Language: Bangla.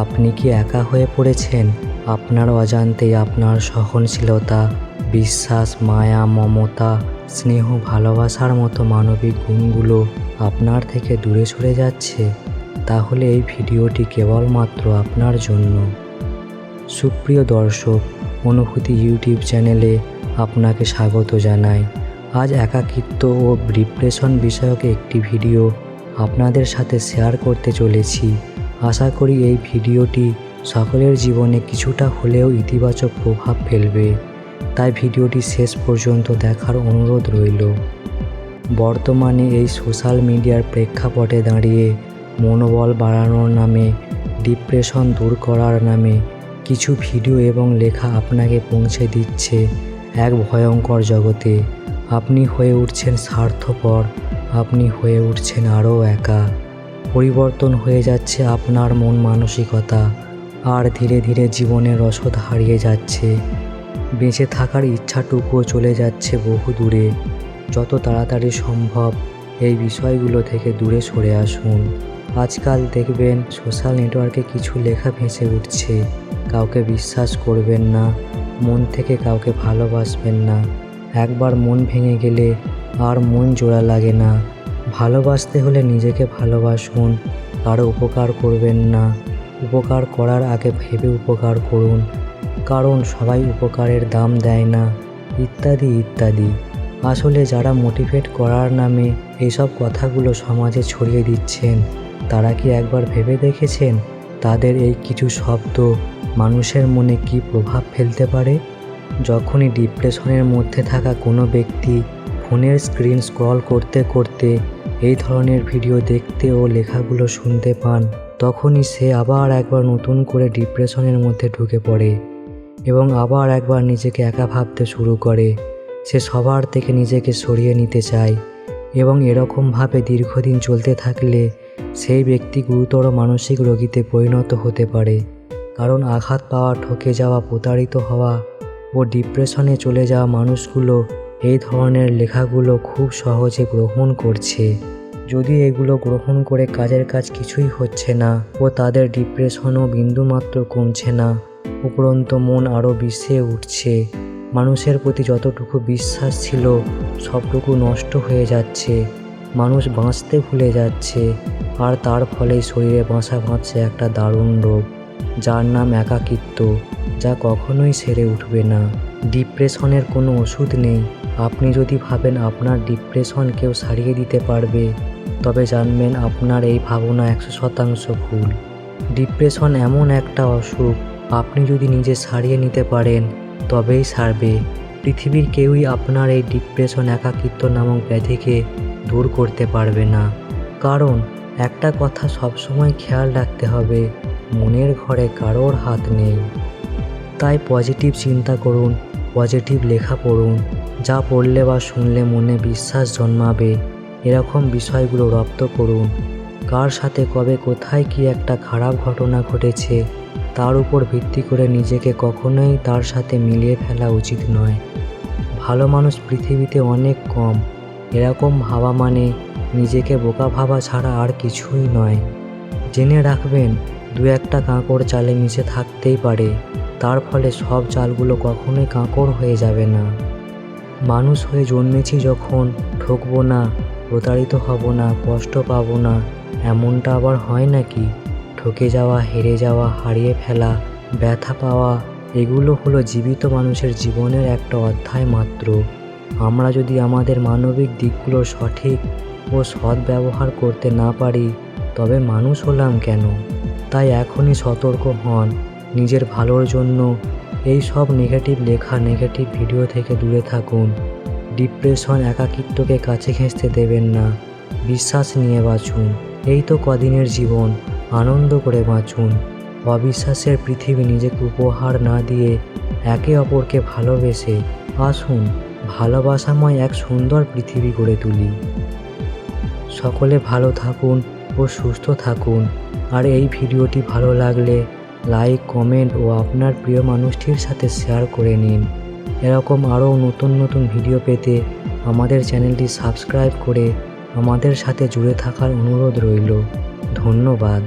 আপনি কি একা হয়ে পড়েছেন? আপনার অজান্তেই আপনার সহনশীলতা, বিশ্বাস, মায়া, মমতা, স্নেহ, ভালোবাসার মতো মানবিক গুণগুলো আপনার থেকে দূরে সরে যাচ্ছে। তাহলে এই ভিডিওটি কেবলমাত্র আপনার জন্য। সুপ্রিয় দর্শক, অনুভূতি ইউটিউব চ্যানেলে আপনাকে স্বাগত জানাই। আজ একাকিত্ব ও ডিপ্রেশন বিষয়ক একটি ভিডিও আপনাদের সাথে শেয়ার করতে চলেছি। আশা করি এই ভিডিওটি সকলের জীবনে কিছুটা হলেও ইতিবাচক প্রভাব ফেলবে। তাই ভিডিওটি শেষ পর্যন্ত দেখার অনুরোধ রইল। বর্তমানে এই সোশ্যাল মিডিয়ার প্রেক্ষাপটে দাঁড়িয়ে মনোবল বাড়ানোর নামে, ডিপ্রেশন দূর করার নামে কিছু ভিডিও এবং লেখা আপনাকে পৌঁছে দিচ্ছে এক ভয়ঙ্কর জগতে। আপনি হয়ে উঠছেন স্বার্থপর, আপনি হয়ে উঠছেন আরও একা। পরিবর্তন হয়ে যাচ্ছে আপনার মন মানসিকতা। আর ধীরে ধীরে জীবনের রসদ হারিয়ে যাচ্ছে। বেঁচে থাকার ইচ্ছাটুকুও চলে যাচ্ছে বহু দূরে। যত তাড়াতাড়ি সম্ভব এই বিষয়গুলো থেকে দূরে সরে আসুন। আজকাল দেখবেন সোশ্যাল নেটওয়ার্কে কিছু লেখা ভেসে উঠছে। কাউকে বিশ্বাস করবেন না, মন থেকে কাউকে ভালোবাসবেন না। একবার মন ভেঙে গেলে আর মন জোড়া লাগে না। ভালোবাসতে হলে নিজেকে ভালোবাসুন, কারও উপকার করবেন না। উপকার করার আগে ভেবে উপকার করুন, কারণ সবাই উপকারের দাম দেয় না। ইত্যাদি ইত্যাদি। আসলে যারা মোটিভেট করার নামে এইসব কথাগুলো সমাজে ছড়িয়ে দিচ্ছেন, তারা কি একবার ভেবে দেখেছেন তাদের এই কিছু শব্দ মানুষের মনে কি প্রভাব ফেলতে পারে? যখনই ডিপ্রেশনের মধ্যে থাকা কোনো ব্যক্তি ফোনের স্ক্রিন স্ক্রল করতে করতে এই ধরনের ভিডিও দেখতে ও লেখাগুলো শুনতে পান, তখনই সে আবার একবার নতুন করে ডিপ্রেশনের মধ্যে ঢুকে পড়ে এবং আবার একবার নিজেকে একা ভাবতে শুরু করে। সে সবার থেকে নিজেকে সরিয়ে নিতে চায় এবং এরকমভাবে দীর্ঘদিন চলতে থাকলে সেই ব্যক্তি গুরুতর মানসিক রোগীতে পরিণত হতে পারে। কারণ আঘাত পাওয়া, ঠকে যাওয়া, প্রতারিত হওয়া ও ডিপ্রেশনে চলে যাওয়া মানুষগুলো এই ধরনের লেখাগুলো খুব সহজে গ্রহণ করছে। যদি এগুলো গ্রহণ করে কাজের কাজ কিছুই হচ্ছে না ও তাদের ডিপ্রেশনও বিন্দুমাত্র কমছে না, উপরন্ত মন আরও বিষে উঠছে। মানুষের প্রতি যতটুকু বিশ্বাস ছিল, সবটুকু নষ্ট হয়ে যাচ্ছে। মানুষ বাঁচতে ভুলে যাচ্ছে, আর তার ফলেই শরীরে বাসা বাঁধছে একটা দারুণ রোগ, যার নাম একাকিত্ব, যা কখনোই সেরে উঠবে না। ডিপ্রেশনের কোনো ওষুধ নেই। আপনি যদি ভাবেন আপনার ডিপ্রেশন কেউ সারিয়ে দিতে পারবে, তবে জানবেন আপনার এই ভাবনা একশো শতাংশ ভুল। ডিপ্রেশন এমন একটা অসুখ, আপনি যদি নিজে সারিয়ে নিতে পারেন, তবেই সারবে। পৃথিবীর কেউই আপনার এই ডিপ্রেশন একাকিত্ব নামক ব্যাধিকে দূর করতে পারবে না। কারণ একটা কথা সবসময় খেয়াল রাখতে হবে, মনের ঘরে কারোর হাত নেই। তাই পজিটিভ চিন্তা করুন পজিটিভ লেখা পড়ুন। যা পড়লে বা শুনলে মনে বিশ্বাস জন্মাবে। এরকম বিষয়গুলো রপ্ত করুন। কার সাথে কবে কোথায় কি একটা খারাপ ঘটনা ঘটেছে, তার উপর ভিত্তি করে নিজেকে কখনোই তার সাথে মিলিয়ে ফেলা উচিত নয়। ভালো মানুষ পৃথিবীতে অনেক কম। এরকম ভাবা মানে নিজেকে বোকা ভাবা ছাড়া আর কিছুই নয়। জেনে রাখবেন, দু একটা কাঁকড় চালে মিশে থাকতেই পারে, তার ফলে সব চালগুলো কখনোই কাঁকড় হয়ে যাবে না। মানুষ হয়ে জন্মেছি যখন, ঠকবো না, প্রতারিত হব না, কষ্ট পাবো না, এমনটা আবার হয় নাকি? ঠকে যাওয়া, হেরে যাওয়া, হারিয়ে ফেলা, ব্যথা পাওয়া, এগুলো হলো জীবিত মানুষের জীবনের একটা অধ্যায় মাত্র। আমরা যদি আমাদের মানবিক দিকগুলো সঠিক ও সৎ ব্যবহার করতে না পারি, তবে মানুষ হলাম কেন? তাই এখনই সতর্ক হন, নিজের ভালোর জন্য এই সব নেগেটিভ লেখা নেগেটিভ ভিডিও থেকে দূরে থাকুন। ডিপ্রেশন একাকিত্বকে কাছে ঘেঁচতে দেবেন না। বিশ্বাস নিয়ে বাঁচুন। এই তো কদিনের জীবন, আনন্দ করে বাঁচুন। অবিশ্বাসের পৃথিবী নিজেকে উপহার না দিয়ে একে অপরকে ভালোবেসে আসুন, ভালোবাসাময় এক সুন্দর পৃথিবী গড়ে তুলি। সকলে ভালো থাকুন ও সুস্থ থাকুন। আর এই ভিডিওটি ভালো লাগলে লাইক কমেন্ট ও আপনার প্রিয় মানুষটির সাথে শেয়ার করে নিন। এরকম আরও নতুন নতুন ভিডিও পেতে আমাদের চ্যানেলটি সাবস্ক্রাইব করে আমাদের সাথে জুড়ে থাকার অনুরোধ রইল। ধন্যবাদ।